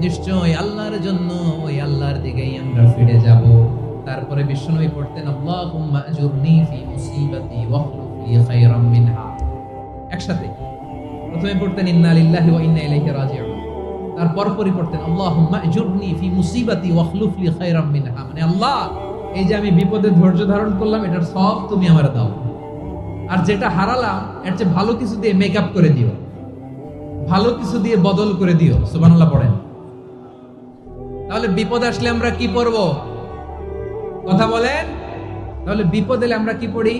নিশ্চয় আল্লাহর জন্য ওই আল্লাহর দিকেই আমরা ফিরে যাব। তারপরে বিষ্ণুই পড়তেন ওয়াখলুফ একসাথে। প্রথমে পড়তেন তারপর পরই পড়তেন ফি মুসিবাতি মিনহা। মানে আল্লাহ, এই যে আমি বিপদে ধৈর্য ধারণ করলাম, এটার সব তুমি আমার দাও। আর যেটা হারালাম, এর চেয়ে ভালো কিছু দিয়ে মেকআপ করে দিও। ভালো কিছু দিয়ে বদল করে দিও, সুবহানাল্লাহ পড়েন। তাহলে বিপদ আসলে আমরা কি পড়ব? কথা বলেন? তাহলে বিপদ এলে আমরা কি পড়ি?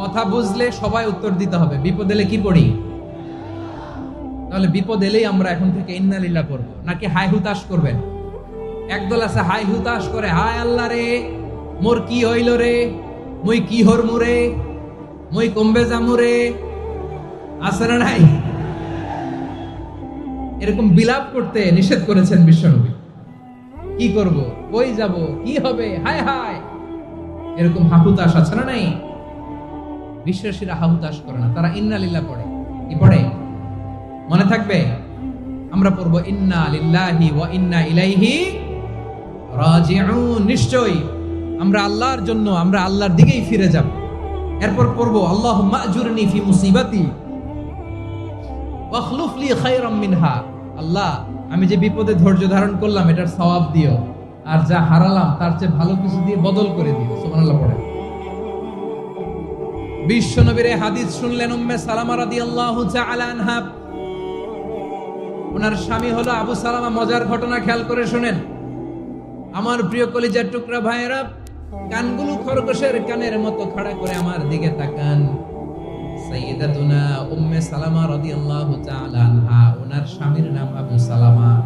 কথা বুঝলে সবাই উত্তর দিতে হবে। বিপদ এলে কি পড়ি? তাহলে বিপদ এলেই আমরা এখন থেকে ইন্নালিল্লাহ করব নাকি হাই হুতাশ করবেন? একদল আছে হাই হুতাশ করে, হায় আল্লাহ রে, মোর কি হইল রে? মুই কি হর মুরে মুই কমবে জামুরে আছে না নাই। এরকম বিলাপ করতে নিষেধ করেছেন বিশ্বনবী। কি করব? কই যাব? কি হবে? হায় হায়। এরকম হাহুতাশ আছে না নাই? বিশ্বাসীরা হাহুতাশ করে না। তারা ইন্নালিল্লাহ পড়ে। কি পড়ে? মনে থাকবে? আমরা পড়ব ইন্না লিল্লাহি ওয়া ইন্না ইলাইহি রাজিউন। নিশ্চয়ই আমরা আল্লাহর জন্য, আমরা আল্লাহর দিকেই ফিরে যাব। এরপর পড়ব, আল্লাহুম্মা আজুরনি ফি মুসিবাতি। ওয়াখলুফ লি খায়রাম মিনহা। আল্লাহ, আমি যে বিপদে ধৈর্য ধারণ করলাম, এটার সওয়াব দিও। আর যা হারালাম, তার চেয়ে ভালো কিছু দিয়ে বদল করে দিও। সুবহানাল্লাহ পড়ে বিশ্ব নবীর হাদিস শুনলেন উম্মে সালামা রাদিয়াল্লাহু তাআলা আনহা। ওনার স্বামী হলো আবু সালামা, মজার ঘটনা খেয়াল করে শুনেন। আমার প্রিয় কলিজার টুকরা ভাইয়েরা, কানগুলো খরগোশের কানের মতো খাড়া করে আমার দিকে তাকান। উম্মে সালামা রাদিয়াল্লাহু তাআলা আনহা, ওনার স্বামীর নাম আবু সালামা।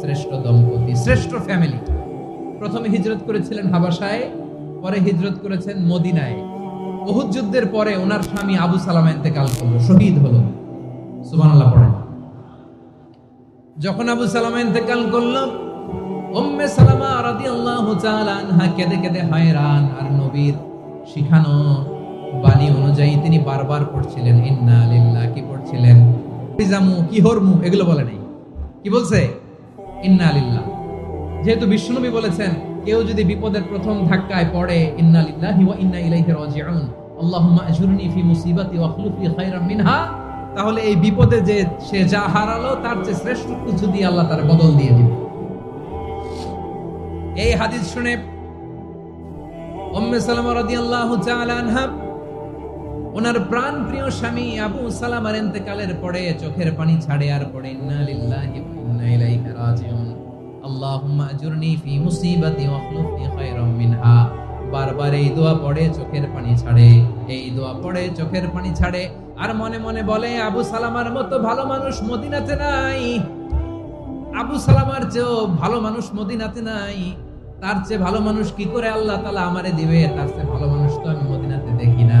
শ্রেষ্ঠ দম্পতি, শ্রেষ্ঠ ফ্যামিলি। প্রথমে হিজরত করেছিলেন হাবাসায় পরে হিজরত করেছেন মদিনায়। উহুদ যুদ্ধের পরে ওনার স্বামী আবু সালামা ইন্তেকাল শহীদ হলো। সুবহানাল্লাহ, পড়েন। যখন আবু সালামা ইন্তেকাল করল, উম্মে সালামা রাদিয়াল্লাহু তাআলা আনহা কেঁদে কেঁদে হায়রান, আর নবীর শিখানো বাণী অনুযায়ী তিনি বারবার পড়ছিলেন, ইন্না লিল্লাহ কি পড়ছিলেন। জামু কি হরমু? এগুলো বলে নাই। কি বলছে? ইন্না লিল্লাহ যেহেতু বিশ্বনবী বলেছেন, কেউ যদি বিপদের প্রথম ধাক্কায় পড়ে, ইন্না লিল্লাহি ওয়া ইন্না ইলাইহি রাজিউন আল্লাহুম্মা আজুরনি ফি মুসিবাতি ওয়া খলুফ লি খায়রাম মিনহা তাহলে এই বিপদে যে সে যা হারালো, তার চেয়ে শ্রেষ্ঠ কিছু দিয়ে আল্লাহ তার বদল দিয়ে দিবে। এই হাদিস শুনে উম্মে সালামা রাদিয়াল্লাহু তাআলা আনহা ওনার প্রাণ প্রিয় স্বামী আবু সালামার ইন্তেকালের পরে চোখের পানি ছাড়ে আর পড়ে বারবার এই দোয়া পড়ে, চোখের পানি ছাড়ে, এই দোয়া পড়ে, চোখের পানি ছাড়ে, আর মনে মনে বলে, আবু সালামার মতো ভালো মানুষ মদিনাতে নাই। আবু সালামার চেয়েও ভালো মানুষ মদিনাতে নাই। তার চেয়ে ভালো মানুষ কি করে আল্লাহ তালা আমারে দিবে? তার চেয়ে ভালো মানুষ তো আমি মদিনাতে দেখি না।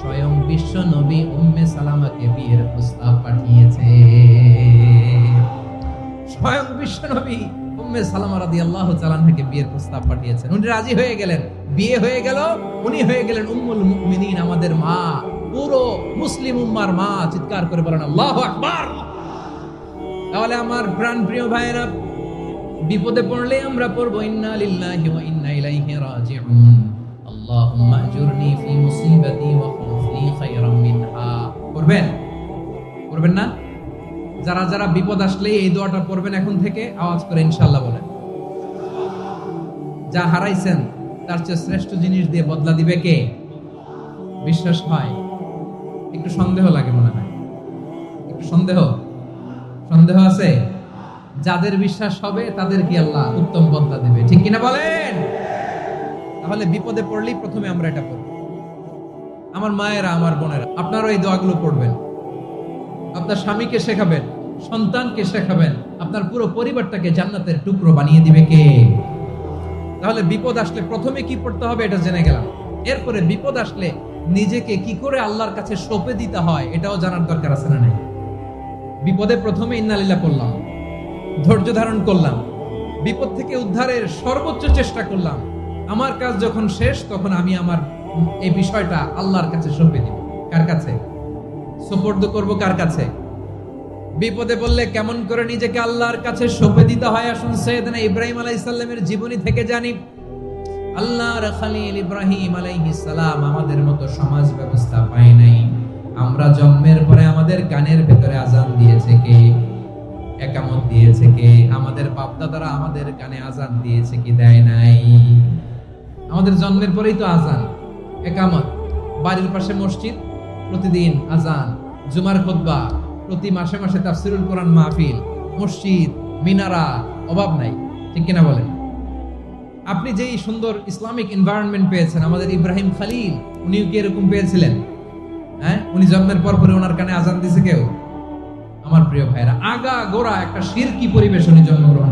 স্বয়ং বিশ্ব নবী উম্মে সালামাকে বিয়ের প্রস্তাব পাঠিয়েছে। স্বয়ং বিশ্ব নবী উম্মে সালামা রাদিয়াল্লাহু তাআলা আনহাকে বিয়ের প্রস্তাব পাঠিয়েছেন। উনি রাজি হয়ে গেলেন। বিয়ে হয়ে গেল, উনি হয়ে গেলেন উম্মুল মুমিনিন, আমাদের মা, পুরো মুসলিম উম্মার মা, চিৎকার করে বলেন, আল্লাহু আকবার! তাহলে আমার প্রাণ প্রিয় ভাইরা বিপদে পড়লে আমরা পড়ব, ইন্না লিল্লাহি ওয়া ইন্না ইলাইহি রাজিউন। ফি মুসিবাতি ওয়া খলফ লি খায়রাম মিনহা পড়বেন? পড়বেন না? যারা যারা বিপদ আসলে এই দোয়াটা পড়বেন এখন থেকে, আওয়াজ করে ইনশাল্লাহ বলেন। যা হারাইছেন, তার চেয়ে শ্রেষ্ঠ জিনিস দিয়ে বদলা দিবে কে? বিশ্বাস হয়। একটু সন্দেহ লাগে মনে হয়। একটু সন্দেহ? সন্দেহ আছে? যাদের বিশ্বাস হবে, তাদের কি আল্লাহ উত্তম বদলা দেবে। ঠিক কিনা বলেন? তাহলে বিপদে পড়লেই প্রথমে আমরা এটা পড়ব আমার মায়েরা, আমার বোনেরা, আপনারাও এই দোয়াগুলো পড়বেন। আপনার স্বামীকে শেখাবেন, সন্তানকে শেখাবেন, আপনার পুরো পরিবারটাকে জান্নাতের টুকরো বানিয়ে দিবে কে? তাহলে বিপদ আসলে প্রথমে কি পড়তে হবে এটা জেনে গেলাম। এরপরে বিপদ আসলে নিজেকে কি করে আল্লাহর কাছে সঁপে দিতে হয় এটাও জানার দরকার আছে না নাই? বিপদে প্রথমে ইন্নালিল্লাহ করলাম ধৈর্য ধারণ করলাম, বিপদ থেকে উদ্ধারের সর্বোচ্চ চেষ্টা করলাম আমার কাজ যখন শেষ, তখন আমি আমার এই বিষয়টা আল্লাহর কাছে সঁপে দিব। কার কাছে? সুপর্দ করব কার কাছে? বিপদে বললে কেমন করে নিজেকে আল্লাহর কাছে সঁপে দিতে হয়? আসুন সৈয়দনা ইব্রাহিম আলাইহিস সালামের জীবনী থেকে জানি। আল্লাহর খালিল ইব্রাহিম সালাম আমাদের মতো সমাজ ব্যবস্থা পায় নাই। আমরা জন্মের পরে আমাদের কানের ভেতরে আজান দিয়েছে কে? একামত দিয়েছে কে? আমাদের বাপদাদারা আমাদের কানে আজান দিয়েছে কি দেয় নাই? আমাদের জন্মের পরেই তো আজান একামত, বাড়ির পাশে মসজিদ, প্রতিদিন আজান জুমার খুতবা, প্রতি মাসে মাসে তাফসিরুল কোরআন মাহফিল, মসজিদ, মিনারা, অভাব নাই, ঠিক কিনা বলেন? আপনি যেই সুন্দর ইসলামিক এনভায়রনমেন্ট পেয়েছেন, আমাদের ইব্রাহিম খালিল, উনিও কি এরকম পেয়েছিলেন? হ্যাঁ? উনি জন্মের পর পরে ওনার কানে আজান দিছে কেউ? আমার প্রিয় ভাইরা, আগা গোড়া একটা শিরকি পরিবেশ উনি জন্মগ্রহণ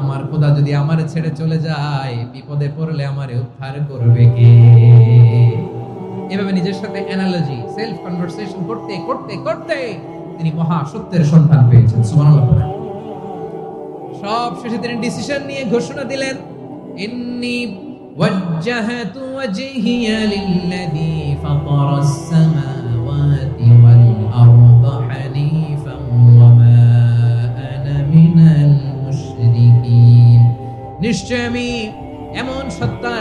আমার খোদা যদি আমার ছেড়ে চলে যায়, বিপদে পড়লে আমারে উদ্ধার করবে কে? এভাবে নিজের সাথে অ্যানালজি সেলফ কনভারসেশন করতে করতে করতে তিনি মহা সত্যের সন্ধান পেয়েছেন। সুবহানাল্লাহ সব শেষে তিনি ডিসিশন নিয়ে ঘোষণা দিলেন, ইন্নি ওয়াজ্জাহাতু ওয়াজহিয়া লিল্লাযী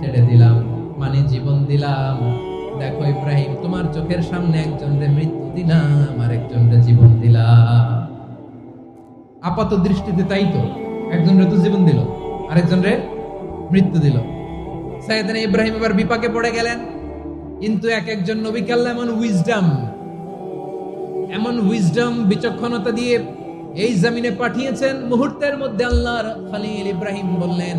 ছেড়ে দিলাম মানে জীবন দিলাম। দেখো ইব্রাহিম, তোমার চোখের সামনে একজনরে মৃত্যু দিলাম আর একজনরে জীবন দিলাম। আপাত দৃষ্টিতে তাই তো একজন রে তো জীবন দিল আরেকজন রে মৃত্যু দিল। সাইয়েদানা ইব্রাহিম এবার বিপাকে পড়ে গেলেন। কিন্তু এক একজন নবীকে আল্লাহ এমন উইজডাম এমন উইজডাম বিচক্ষণতা দিয়ে এই জমিনে পাঠিয়েছেন। মুহূর্তের মধ্যে আল্লাহর খলিল ইব্রাহিম বললেন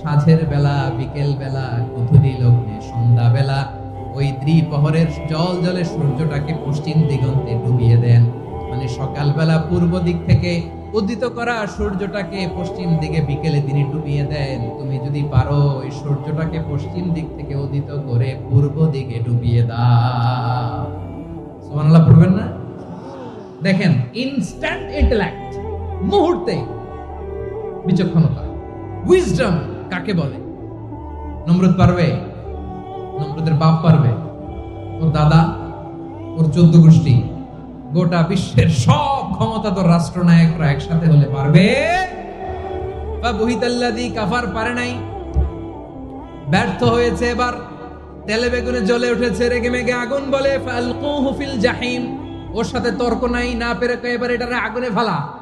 সাঁঝের বেলা, বিকেল বেলা, গধূলি লগ্নে সন্ধ্যা বেলা, ওই দ্বিপ্রহরের জল জলে সূর্যটাকে পশ্চিম দিগন্তে ডুবিয়ে দেন। মানে সকালবেলা পূর্ব দিক থেকে উদিত করা সূর্যটাকে পশ্চিম দিকে বিকেলে তিনি ডুবিয়ে দেন। তুমি যদি পারো, ওই সূর্যটাকে পশ্চিম দিক থেকে উদিত করে পূর্ব দিকে ডুবিয়ে দাও। সুবহানাল্লাহ পড়বেন না? দেখেন ইনস্ট্যান্ট ইন্টেলেক্ট মুহূর্তে বিচক্ষণতা উইজডম কাকে বলে? নমরুদ পারবে? নমরুদের বাপ পারবে? ওর দাদা? ওর চোদ্দ গোষ্ঠী? গোটা বিশ্বের সব ক্ষমতা ক্ষমতাধর রাষ্ট্রনায়করা একসাথে হলে পারবে? বা বহিতাল্লাদি কাফার পারে নাই? ব্যর্থ হয়েছে এবার। তেলে বেগুনে জ্বলে উঠেছে, রেগে মেগে আগুন বলে, ফালকুহু ফিল জাহিম। ওর সাথে তর্ক নাই, না পেরে এবার এটারে আগুনে ফেলা।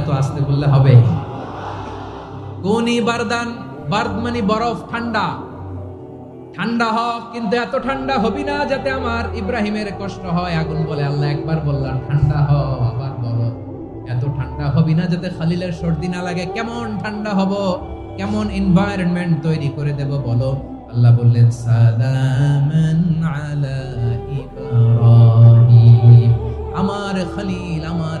এত বললে হবে। বারদান বার্দ মানে বরফ ঠান্ডা। ঠান্ডা কিন্তু এত ঠান্ডা হবি না যাতে আমার ইব্রাহিমের কষ্ট হয়, আগুন বলে আল্লাহ একবার বললাম, ঠান্ডা হ আবার বলো। এত ঠান্ডা হবি না যাতে খালিলের সর্দি না লাগে, কেমন ঠান্ডা হব? কেমন এনভায়রনমেন্ট তৈরি করে দেব বলো? আল্লাহ বললেন, সালামান আলা ইব্রাহিম। আমার খালিল, আমার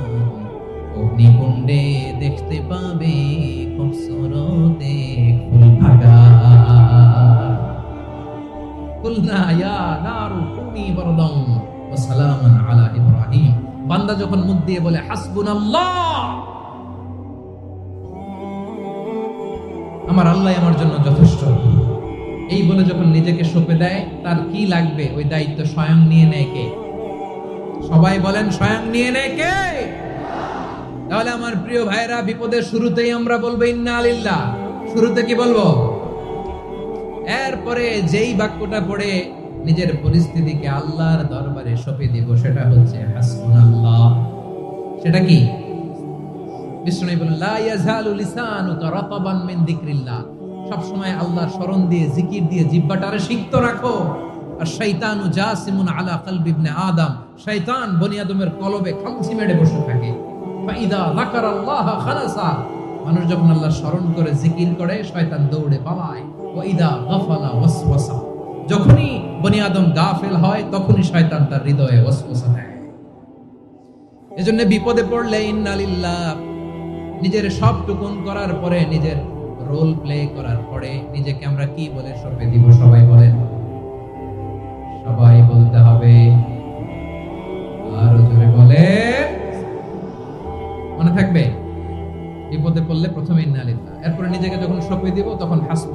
অগ্নিকুণ্ডে দেখতে পাবে খুবসুরতে ফুল ভাগা কুলনা ইয়া নারু কুনি বারদাম ওয়া সালামান আলা ইব্রাহিম। বান্দা যখন মুখ দিয়ে বলে, হাসবুনাল্লাহ! আমার আল্লাহ আমার জন্য যথেষ্ট। এই বলে যখন নিজেকে সঁপে দেয়, তার কি লাগবে? ওই দায়িত্ব স্বয়ং নিয়ে নেয় কে? সবাই বলেন, স্বয়ং নিয়ে নেয় কে? তাহলে আমার প্রিয় ভাইরা বিপদের শুরুতেই আমরা বলব, ইন্না আলিল্লাহ শুরুতে কি বলব? এরপরে যেই বাক্যটা পড়ে নিজের পরিস্থিতিকে আল্লাহর দরবারে সঁপে দিব, সেটা হচ্ছে, হাসবুনাল্লাহ। সেটা কি? বিষ্ণু বলেন লা ইয়াজালু লিসানুকা রাতাবান মিন যিকরিল্লাহ। সব সময় আল্লাহর স্মরণ দিয়ে, জিকির দিয়ে, জিহ্বাটারে সিক্ত রাখো। আর শয়তানু জাসিমুন আলা কলবি ইবনে আদম। শয়তান বনি আদমের কলবে খামচি মেরে বসে থাকে। মানুষ যখন আল্লাহ স্মরণ করে, জিকির করে, শয়তান দৌড়ে পালায়। যখনই বনি আদম গাফেল হয়, তখনই শয়তান তার হৃদয়ে দেয়। বিপদে পড়লে নিজের করার পরে, নিজের রোল প্লে করার পরে, নিজেকে আমরা কি বলে সপে দিব, সবাই বলেন? সবাই বলতে হবে। আরও জোরে বলে মনে থাকবে? বিপদে পড়লে প্রথমে ইন্নালিল্লাহ এরপরে নিজেকে যখন সপে দিব তখন হাসব।